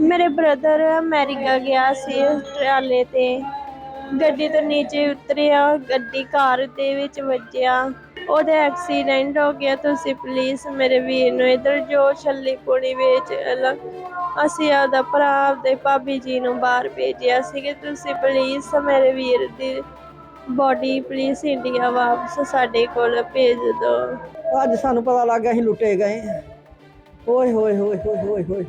ਮੇਰੇ brother America ਗਿਆ ਸੀ ਟਰਾਲੇ ਤੇ। ਗੱਡੀ ਤੋਂ ਨੀਚੇ ਉਤਰਿਆ, ਗੱਡੀ ਕਾਰ ਦੇ ਵਿੱਚ ਵੱਜਿਆ। ਉਹਦਾ ਐਕਸੀਡੈਂਟ ਹੋ ਗਿਆ। ਤੁਸੀਂ ਪਲੀਜ਼ ਮੇਰੇ ਵੀਰ ਨੂੰ ਇਧਰ ਜੋ ਛੱਲੀ ਪੁਣੀ ਵਿੱਚ ਅਸੀਂ ਆਪਦਾ ਭਰਾ ਆਪਦੇ ਭਾਬੀ ਜੀ ਨੂੰ ਬਾਹਰ ਭੇਜਿਆ ਸੀ ਕਿ ਤੁਸੀਂ ਪਲੀਜ਼ ਮੇਰੇ ਵੀਰ ਦੀ ਬੋਡੀ ਪਲੀਜ਼ ਇੰਡੀਆ ਵਾਪਸ ਸਾਡੇ ਕੋਲ ਭੇਜ ਦਿਓ। ਅੱਜ ਸਾਨੂੰ ਪਤਾ ਲੱਗ ਗਿਆ ਅਸੀਂ ਲੁੱਟੇ ਗਏ। ਓਏ ਹੋਏ ਹੋਏ ਹੋਏ ਹੋਏ ਹੋਏ।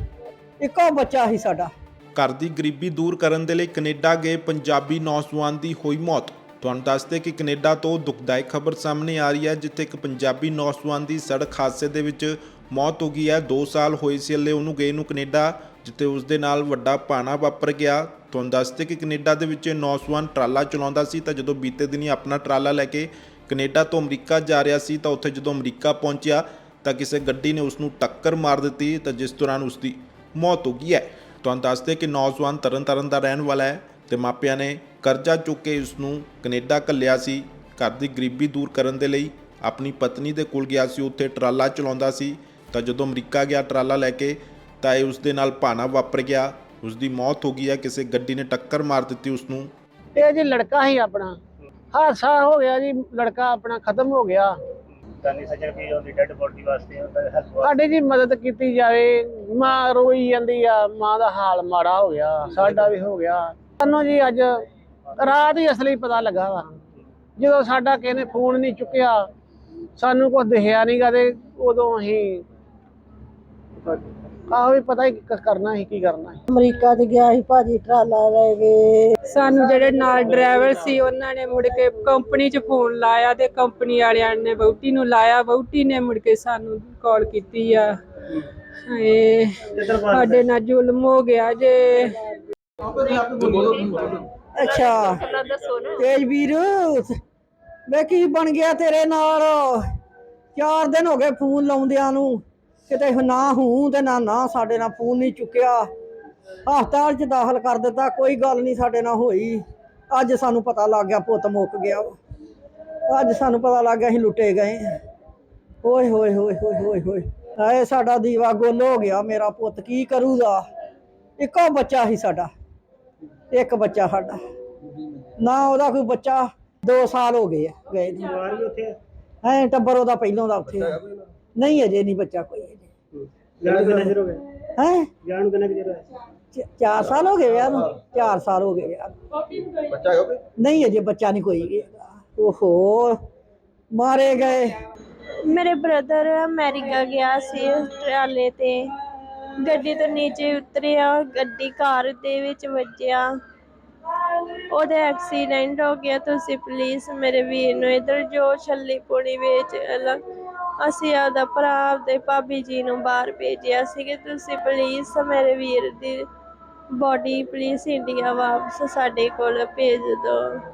ਇੱਕੋ ਬੱਚਾ ਸੀ ਸਾਡਾ। ਘਰ ਦੀ ਗਰੀਬੀ ਦੂਰ ਕਰਨ ਦੇ ਲਈ ਕੈਨੇਡਾ ਗਏ ਪੰਜਾਬੀ ਨੌਜਵਾਨ ਦੀ ਹੋਈ ਮੌਤ। ਤੁਹਾਨੂੰ ਦੱਸਦੇ ਕਿ ਕੈਨੇਡਾ ਤੋਂ ਦੁਖਦਾਇਕ ਖਬਰ ਸਾਹਮਣੇ ਆ ਰਹੀ ਹੈ, ਜਿੱਥੇ ਇੱਕ ਪੰਜਾਬੀ ਨੌਜਵਾਨ ਦੀ ਸੜਕ ਹਾਦਸੇ ਦੇ ਵਿੱਚ ਮੌਤ ਹੋ ਗਈ ਹੈ। 2 ਸਾਲ ਹੋਏ ਸੀ ਹਲੇ ਉਹਨੂੰ ਗਏ ਨੂੰ ਕੈਨੇਡਾ, ਜਿੱਥੇ ਉਸ ਦੇ ਨਾਲ ਵੱਡਾ ਭਾਣਾ ਵਾਪਰ ਗਿਆ। ਤੁਹਾਨੂੰ ਦੱਸਦੇ ਕਿ ਕੈਨੇਡਾ ਦੇ ਵਿੱਚ ਨੌਜਵਾਨ ਟਰਾਲਾ ਚਲਾਉਂਦਾ ਸੀ, ਤਾਂ ਜਦੋਂ ਬੀਤੇ ਦਿਨੀ ਆਪਣਾ ਟਰਾਲਾ ਲੈ ਕੇ ਕੈਨੇਡਾ ਤੋਂ ਅਮਰੀਕਾ ਜਾ ਰਿਹਾ ਸੀ, ਤਾਂ ਉੱਥੇ ਜਦੋਂ ਅਮਰੀਕਾ ਪਹੁੰਚਿਆ, ਤਾਂ ਕਿਸੇ ਗੱਡੀ ਨੇ ਉਸ ਨੂੰ ਟੱਕਰ ਮਾਰ ਦਿੱਤੀ, ਤਾਂ ਜਿਸ ਦੌਰਾਨ ਉਸ ਦੀ ਮੌਤ ਹੋ ਗਈ ਹੈ। ਤੁਹਾਨੂੰ ਦੱਸਦੇ ਕਿ ਨੌਜਵਾਨ ਤਰਨਤਾਰਨ ਦਾ ਰਹਿਣ ਵਾਲਾ ਹੈ ਤੇ ਮਾਪਿਆਂ ਨੇ ਕਰਜ਼ਾ ਚੁੱਕ ਕੇ ਉਸ ਨੂੰ ਕੈਨੇਡਾ ਘੱਲਿਆ ਸੀ। ਘਰ ਦੀ ਗਰੀਬੀ ਦੂਰ ਕਰਨ ਦੇ ਲਈ ਆਪਣੀ ਪਤਨੀ ਦੇ ਕੋਲ ਗਿਆ ਸੀ। ਉੱਥੇ ਟਰਾਲਾ ਚਲਾਉਂਦਾ ਸੀ। ਤਾਂ ਜਦੋਂ ਅਮਰੀਕਾ ਗਿਆ ਟਰਾਲਾ ਲੈ ਕੇ, ਤਾਂ ਇਹ ਉਸ ਦੇ ਨਾਲ ਭਾਣਾ ਵਾਪਰ ਗਿਆ। ਉਸ ਦੀ ਮੌਤ ਹੋ ਗਈ ਹੈ। ਕਿਸੇ ਗੱਡੀ ਨੇ ਟੱਕਰ ਮਾਰ ਦਿੱਤੀ ਉਸ ਨੂੰ ਇਹ ਜੀ ਲੜਕਾ ਹੀ ਆਪਣਾ। ਹਾਦਸਾ ਹੋ ਗਿਆ ਜੀ। ਲੜਕਾ ਆਪਣਾ ਖਤਮ ਹੋ ਗਿਆ। ਦਾਨੀ ਸੱਜਣ ਵੀ ਉਹਦੀ ਡੈੱਡ ਬੋਡੀ ਵਾਸਤੇ ਉਹਦਾ ਹੈਲਪ ਸਾਡੀ ਜੀ ਮਦਦ ਕੀਤੀ ਜਾਵੇ, ਮਾਂ ਰੋਈ ਜਾਂਦੀ ਆ, ਮਾਂ ਦਾ ਹਾਲ ਮਾੜਾ ਹੋ ਗਿਆ, ਸਾਡਾ ਵੀ ਹੋ ਗਿਆ। ਸਾਨੂੰ ਜੀ ਅੱਜ ਰਾਤ ਹੀ ਅਸਲੀ ਪਤਾ ਲੱਗਾ ਵਾ। ਜਦੋਂ ਸਾਡਾ ਕਿਸੇ ਨੇ ਫੋਨ ਨਹੀਂ ਚੁੱਕਿਆ, ਸਾਨੂੰ ਕੁਝ ਦਿਖਿਆ ਨਹੀਂਗਾ ਤੇ ਉਦੋਂ ਅਸੀਂ ਆਹੋ ਵੀ ਪਤਾ ਹੀ ਕ- ਕਰਨਾ ਸੀ ਕੀ ਕਰਨਾ ਸੀ। ਅਮਰੀਕਾ ਤੇ ਗਿਆ ਸੀ ਭਾਜੀ ਟਰਾਲਾ ਲੈ ਕੇ। ਸਾਨੂੰ ਜਿਹੜੇ ਨਾਲ ਡਰਾਈਵਰ ਸੀ ਉਹਨਾਂ ਨੇ ਮੁੜ ਕੇ ਕੰਪਨੀ 'ਚ ਫੋਨ ਲਾਇਆ ਤੇ ਕੰਪਨੀ ਵਾਲਿਆਂ ਨੇ ਵਹੁਟੀ ਨੂੰ ਲਾਇਆ। ਵਹੁਟੀ ਨੇ ਮੁੜ ਕੇ ਸਾਨੂੰ ਕਾਲ ਕੀਤੀ ਆ। ਹਾਏ ਸਾਡੇ ਨਾਲ ਜ਼ੁਲਮ ਹੋ ਗਿਆ ਜੇ। ਅੱਛਾ ਤੇਜ ਵੀਰ ਵੇ ਕੀ ਬਣ ਗਿਆ ਤੇਰੇ ਨਾਲ? ਚਾਰ ਦਿਨ ਹੋ ਗਏ ਫੋਨ ਲਾਉਂਦਿਆਂ ਨੂੰ। ਕਿਤੇ ਨਾ ਹੂੰ ਤੇ ਨਾ ਨਾ ਸਾਡੇ ਨਾਲ ਫੋਨ ਨਹੀਂ ਚੁੱਕਿਆ। ਹਸਪਤਾਲ 'ਚ ਦਾਖਲ ਕਰ ਦਿੱਤਾ ਕੋਈ ਗੱਲ ਨਹੀਂ ਸਾਡੇ ਨਾਲ ਹੋਈ। ਅੱਜ ਸਾਨੂੰ ਪਤਾ ਲੱਗ ਗਿਆ ਪੁੱਤ ਮੁੱਕ ਗਿਆ। ਅੱਜ ਸਾਨੂੰ ਪਤਾ ਲੱਗ ਗਿਆ ਅਸੀਂ ਲੁੱਟੇ ਗਏ ਓਏ ਹੋਏ ਹੋਏ ਹੋਏ ਹੋਏ ਹੋਏ। ਹਾਏ ਸਾਡਾ ਦੀਵਾ ਗੁੱਲ ਹੋ ਗਿਆ ਮੇਰਾ ਪੁੱਤ ਕੀ ਕਰੂਗਾ? ਇੱਕੋ ਬੱਚਾ ਸੀ ਸਾਡਾ। ਇੱਕ ਬੱਚਾ ਸਾਡਾ। ਨਾ ਉਹਦਾ ਕੋਈ ਬੱਚਾ 2 ਸਾਲ ਹੋ ਗਏ ਆ ਗਏ ਨੂੰ। ਪਰਿਵਾਰ ਵੀ ਉੱਥੇ ਐ ਟੱਬਰ ਉਹਦਾ ਪਹਿਲੋਂ ਦਾ ਉੱਥੇ ਆ। ਨਹੀਂ ਅਜੇ ਨਹੀਂ ਬੱਚਾ ਕੋਈ। ਜਾਣ ਕਿੰਨਾ ਚਿਰ ਹੋ ਗਿਆ ਹੈ? ਜਾਣ ਨੂੰ ਕਿੰਨਾ ਕੁ ਚਿਰ ਹੋਇਆ 4 ਸਾਲ ਹੋ ਗਏ ਵਿਆਹ ਨੂੰ। 4 ਸਾਲ ਹੋ ਗਏ ਵਿਆਹ ਨੂੰ। ਬੱਚਾ ਹੋ ਨਹੀਂ ਅਜੇ ਬੱਚਾ ਨਹੀਂ ਕੋਈ। ਹੈਗਾ ਓਹੋ ਮਾਰੇ ਗਏ। ਮੇਰੇ ਬ੍ਰਦਰ ਅਮਰੀਕਾ ਗਿਆ ਸੀ ਟਰਾਲੇ ਤੇ। ਗੱਡੀ ਤੋਂ ਨੀਚੇ ਉਤਰਿਆ ਗੱਡੀ ਕਾਰ ਦੇ ਵਿੱਚ ਵੱਜਿਆ। ਉਹਦਾ ਐਕਸੀਡੈਂਟ ਹੋ ਗਿਆ। ਤੁਸੀਂ ਪਲੀਜ਼ ਮੇਰੇ ਵੀਰ ਨੂੰ ਇਧਰ ਜੋ ਛੱਲੀ ਪੁਣੀ ਵਿੱਚ। ਅਲੱਗ ਅਸੀਂ ਆਪਦਾ ਭਰਾ ਆਪਦੇ ਭਾਬੀ ਜੀ ਨੂੰ ਬਾਹਰ ਭੇਜਿਆ ਸੀ ਕਿ ਤੁਸੀਂ ਪਲੀਜ਼ ਮੇਰੇ ਵੀਰ ਦੀ ਬੋਡੀ ਪਲੀਜ਼ ਇੰਡੀਆ ਵਾਪਸ ਸਾਡੇ ਕੋਲ ਭੇਜ ਦਿਓ।